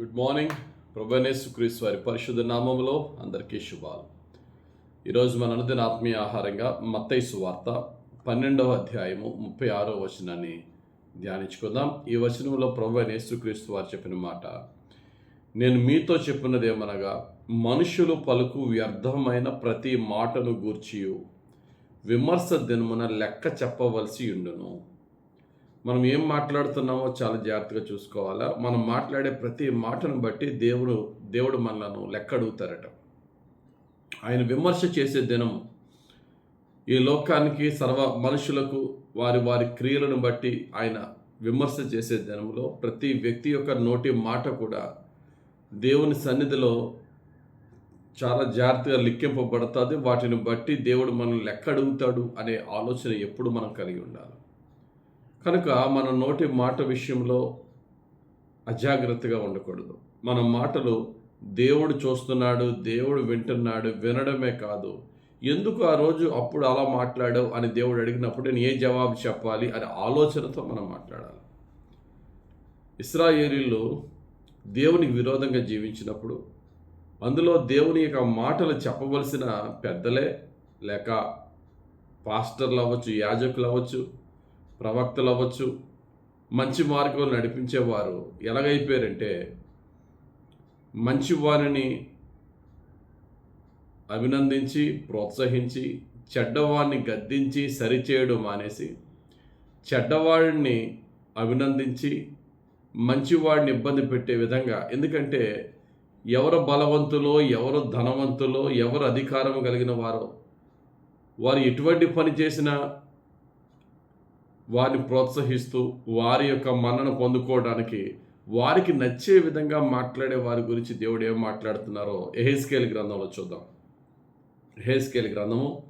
Good morning ప్రభనేసుక్రీస్ వారి పరిశుద్ధ నామములో అందరికీ శుభాలు. ఈరోజు మన అనుదిన ఆత్మీయ ఆహారంగా మత్తైసు వార్త పన్నెండవ అధ్యాయము ముప్పై ఆరో వచనాన్ని ధ్యానించుకుందాం. ఈ వచనంలో ప్రభునేసుక్రీస్తు వారు చెప్పిన మాట నేను మీతో చెప్పినది ఏమనగా మనుషులు పలుకు వ్యర్థమైన ప్రతి మాటను గూర్చియు. విమర్శ దినమున లెక్క చెప్పవలసి ఉండును. మనం ఏం మాట్లాడుతున్నామో చాలా జాగ్రత్తగా చూసుకోవాలా. మనం మాట్లాడే ప్రతి మాటను బట్టి దేవుడు దేవుడు మనలను లెక్క అడుగుతారట ఆయన విమర్శ చేసే దినం ఈ లోకానికి సర్వ మనుషులకు వారి వారి క్రియలను బట్టి ఆయన విమర్శ చేసే దినంలో ప్రతి వ్యక్తి యొక్క నోటి మాట కూడా దేవుని సన్నిధిలో చాలా జాగ్రత్తగా లిక్కింపబడుతుంది వాటిని బట్టి దేవుడు మనల్ని లెక్క అడుగుతాడు అనే ఆలోచన ఎప్పుడు మనం కలిగి ఉండాలి. కనుక మన నోటి మాట విషయంలో అజాగ్రత్తగా ఉండకూడదు. మన మాటలు దేవుడు చూస్తున్నాడు దేవుడు వింటున్నాడు వినడమే కాదు. ఎందుకు ఆ రోజు అప్పుడు అలా మాట్లాడావు అని దేవుడు అడిగినప్పుడు నేను ఏ జవాబు చెప్పాలి అనే ఆలోచనతో మనం మాట్లాడాలి. ఇస్రాయేలీలు దేవునికి విరోధంగా జీవించినప్పుడు అందులో దేవుని యొక్క మాటలు చెప్పవలసిన పెద్దలే లేక పాస్టర్లు అవ్వచ్చు యాజకులు అవ్వచ్చు ప్రవక్తలు అవ్వచ్చు మంచి మార్గంలో నడిపించేవారు ఎలాగైపోయారంటే మంచి వారిని అభినందించి ప్రోత్సహించి చెడ్డవాడిని గద్దించి సరిచేయడం మానేసి చెడ్డవాడిని అభినందించి మంచివాడిని ఇబ్బంది పెట్టే విధంగా. ఎందుకంటే ఎవరు బలవంతులో ఎవరు ధనవంతులో ఎవరు అధికారం కలిగిన వారో వారు ఎటువంటి పని చేసినా వారిని ప్రోత్సహిస్తూ వారి యొక్క మన్నను పొందుకోవడానికి వారికి నచ్చే విధంగా మాట్లాడే వారి గురించి దేవుడు ఏం మాట్లాడుతున్నారో ఎహెస్కేల్ గ్రంథంలో చూద్దాం. ఎహెస్కేల్ గ్రంథము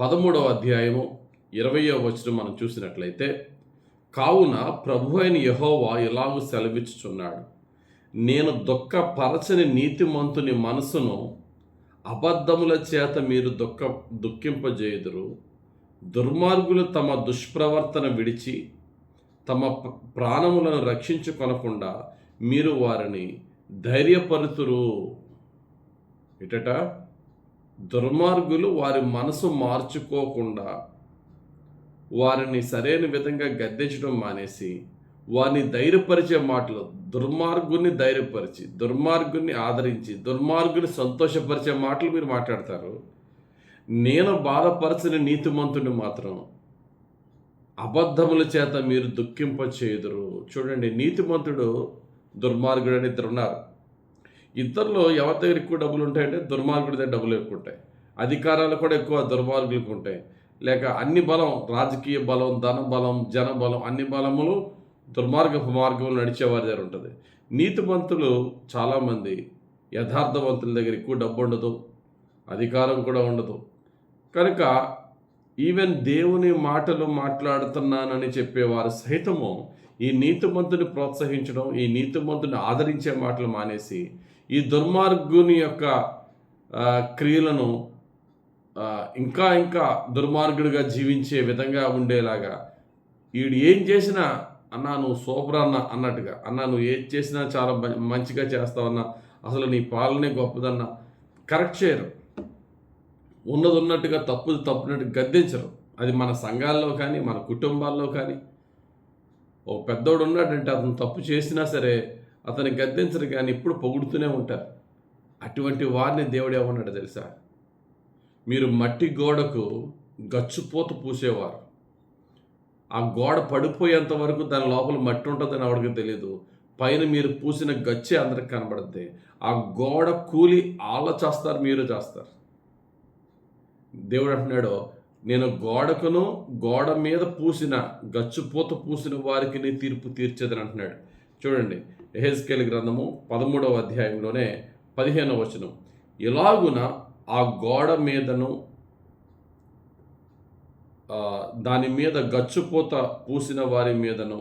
పదమూడవ అధ్యాయము ఇరవయో వచనం మనం చూసినట్లయితే కావున ప్రభు అయిన యహోవా ఎలాగూ సెలవిచ్చుచున్నాడు? నేను దుఃఖపరచని నీతిమంతుని మనసును అబద్ధముల చేత మీరు దుఃఖ దుఃఖింపజేయుదురు. దుర్మార్గులు తమ దుష్ప్రవర్తన విడిచి తమ ప్రాణములను రక్షించుకొనకుండా మీరు వారిని ధైర్యపరుతురు. ఇటట దుర్మార్గులు వారి మనసు మార్చుకోకుండా వారిని సరైన విధంగా గద్దించడం మానేసి వారిని ధైర్యపరిచే మాటలు దుర్మార్గుని ధైర్యపరిచి దుర్మార్గుని ఆదరించి దుర్మార్గుని సంతోషపరిచే మాటలు మీరు మాట్లాడతారు. నేను బాధపరచని నీతిమంతుని మాత్రం అబద్ధముల చేత మీరు దుఃఖింప చేయుదురు చూడండి నీతిమంతుడు దుర్మార్గుడు అని ఇద్దరు ఉన్నారు. ఇద్దరిలో ఎవరి దగ్గర ఎక్కువ డబ్బులు ఉంటాయంటే దుర్మార్గుడి దగ్గర డబ్బులు ఎక్కువ ఉంటాయి. అధికారాలు కూడా ఎక్కువ దుర్మార్గులకు ఉంటాయి. లేక అన్ని బలం రాజకీయ బలం ధన బలం జన బలం అన్ని బలములు దుర్మార్గపు మార్గంలో నడిచే వారి దగ్గర ఉంటుంది. నీతిమంతులు చాలామంది యథార్థవంతుల దగ్గర ఎక్కువ డబ్బు ఉండదు. అధికారం కూడా ఉండదు. కనుక ఈవెన్ దేవుని మాటలు మాట్లాడుతున్నానని చెప్పేవారు సైతము ఈ నీతిమంతుని ప్రోత్సహించడం ఈ నీతిమంతుని ఆదరించే మాటలు మానేసి ఈ దుర్మార్గుని యొక్క క్రియలను ఇంకా ఇంకా దుర్మార్గుడిగా జీవించే విధంగా ఉండేలాగా వీడు ఏం చేసినా అన్నా నువ్వు సూపర్ అన్న అన్నట్టుగా అన్నా నువ్వు ఏది చేసినా చాలా మంచిగా చేస్తావన్నా అసలు నీ పాలనే గొప్పదన్నా కరెక్ట్ చేయరు. ఉన్నది ఉన్నట్టుగా తప్పుది తప్పునట్టు గద్దించరు. అది మన సంఘాల్లో కానీ మన కుటుంబాల్లో కానీ. ఓ పెద్దోడు ఉన్నాడంటే అతను తప్పు చేసినా సరే అతను గద్దించరు కానీ ఇప్పుడు పొగుడుతూనే ఉంటారు. అటువంటి వారిని దేవుడు ఏమన్నాడు తెలుసా? మీరు మట్టి గోడకు గచ్చుపోత పూసేవారు. ఆ గోడ పడిపోయేంత వరకు దాని లోపల మట్టి ఉంటుందని ఎవరికి తెలియదు పైన మీరు పూసిన గచ్చే అందరికి కనబడుద్ది. ఆ గోడ కూలి ఆళ్ళ చేస్తారు మీరు చేస్తారు. దేవుడు అంటున్నాడు నేను గోడకును గోడ మీద పూసిన గచ్చుపూత పూసిన వారికి నీ తీర్పు తీర్చేదని అంటున్నాడు. చూడండి ఎహెజ్కేల్ గ్రంథము పదమూడవ అధ్యాయంలోనే పదిహేనవ వచనం. ఇలాగున ఆ గోడ మీదను దాని మీద గచ్చుపోత పూసిన వారి మీదను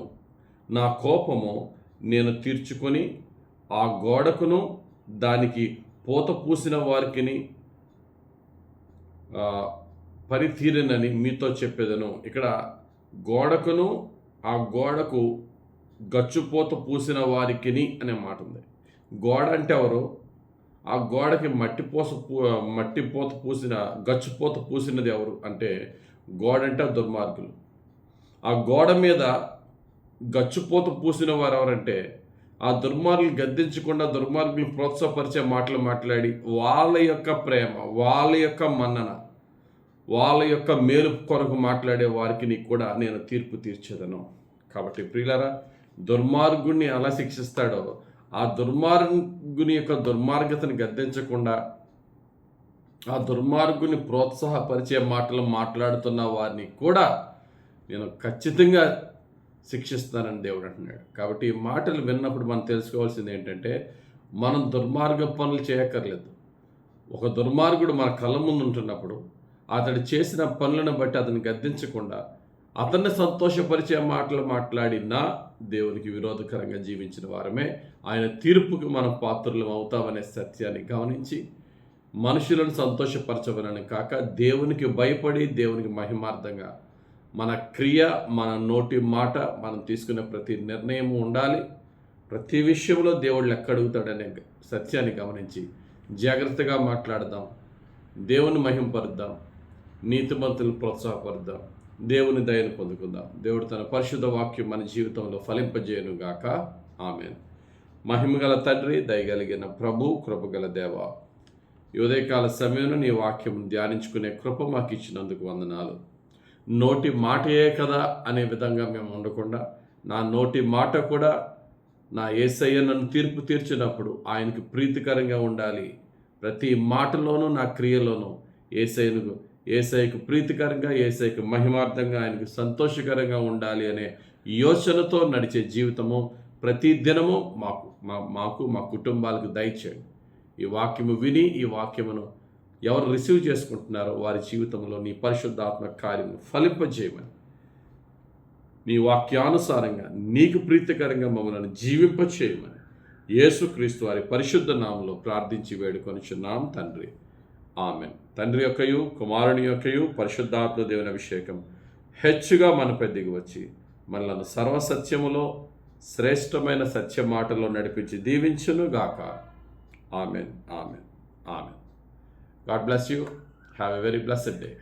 నా కోపము నేను తీర్చుకొని ఆ గోడకును దానికి పూత పూసిన వారికిని పరితీరినని మీతో చెప్పేదను. ఇక్కడ గోడకును ఆ గోడకు గచ్చుపోత పూసిన వారికిని అనే మాట ఉంది గోడ అంటే ఎవరు? ఆ గోడకి మట్టి పూస పూ మట్టి పూత పూసిన గచ్చుపోత పూసినది ఎవరు? అంటే గోడ అంటే దుర్మార్గులు. ఆ గోడ మీద గచ్చుపోత పూసిన వారు ఎవరంటే ఆ దుర్మార్గులు గద్దించకుండా దుర్మార్గులు ప్రోత్సాహపరిచే మాటలు మాట్లాడి వాళ్ళ యొక్క ప్రేమ వాళ్ళ యొక్క మన్నన వాళ్ళ యొక్క మేలు కొరకు మాట్లాడే వారికి నీకు కూడా నేను తీర్పు తీర్చేదను. కాబట్టి ప్రియులరా దుర్మార్గుణ్ణి ఎలా శిక్షిస్తాడో ఆ దుర్మార్గుని యొక్క దుర్మార్గతను గద్దించకుండా ఆ దుర్మార్గుని ప్రోత్సాహపరిచే మాటలు మాట్లాడుతున్న వారిని కూడా నేను ఖచ్చితంగా శిక్షిస్తానని దేవుడు అంటున్నాడు. కాబట్టి ఈ మాటలు విన్నప్పుడు మనం తెలుసుకోవాల్సింది ఏంటంటే మనం దుర్మార్గ పనులు చేయక్కర్లేదు. ఒక దుర్మార్గుడు మన కళ్ళ ముందు ఉంటున్నప్పుడు అతడు చేసిన పనులను బట్టి అతన్ని గద్దించకుండా అతన్ని సంతోషపరిచే మాటలు మాట్లాడినా దేవునికి విరోధకరంగా జీవించిన వారమే. ఆయన తీర్పుకి మనం పాత్రలు అవుతామనే సత్యాన్ని గమనించి మనుషులను సంతోషపరచవలని కాక దేవునికి భయపడి దేవునికి మహిమార్థంగా మన క్రియ మన నోటి మాట మనం తీసుకునే ప్రతి నిర్ణయం ఉండాలి. ప్రతి విషయంలో దేవుడు లెక్కడుగుతాడనే సత్యాన్ని గమనించి జాగ్రత్తగా మాట్లాడదాం. దేవుని మహింపరుద్దాం. నీతిమంతులు ప్రోత్సాహపరుద్దాం. దేవుని దయను పొందుకుందాం. దేవుడు తన పరిశుద్ధ వాక్యం మన జీవితంలో ఫలింపజేయనుగాక ఆమె మహిమగల తండ్రి దయగలిగిన ప్రభు కృపగల దేవ ఉదయకాల సమయంలో నీ వాక్యం ధ్యానించుకునే కృప మాకు ఇచ్చినందుకు వందనాలు. నోటి మాటయే కదా అనే విధంగా మేము ఉండకుండా నా నోటి మాట కూడా నా ఏసయ్య నన్ను తీర్పు తీర్చినప్పుడు ఆయనకు ప్రీతికరంగా ఉండాలి. ప్రతి మాటలోనూ నా క్రియలోనూ ఏసైను ఏసైకు ప్రీతికరంగా ఏసైకు మహిమార్థంగా ఆయనకు సంతోషకరంగా ఉండాలి అనే యోచనతో నడిచే జీవితము ప్రతి దినము మాకు మా మాకు మా కుటుంబాలకు దయచేయండి. ఈ వాక్యము విని ఈ వాక్యమును ఎవరు రిసీవ్ చేసుకుంటున్నారో వారి జీవితంలో నీ పరిశుద్ధాత్మ కార్యము ఫలింపజేయమని. నీ వాక్యానుసారంగా నీకు ప్రీతికరంగా మమ్మల్ని జీవింపచేయమని. యేసుక్రీస్తు వారి పరిశుద్ధ నామంలో ప్రార్థించి వేడుకొనిచున్నాం తండ్రి. ఆమె తండ్రి యొక్కయు కుమారుని యొక్కయు పరిశుద్ధాత్మ దేవుని అభిషేకం హెచ్చుగా మనపై దిగి వచ్చి మనలను సర్వసత్యములో శ్రేష్టమైన సత్య మాటలో నడిపించి దీవించును గాక amen. Amen. Amen. God bless you. Have a very blessed day.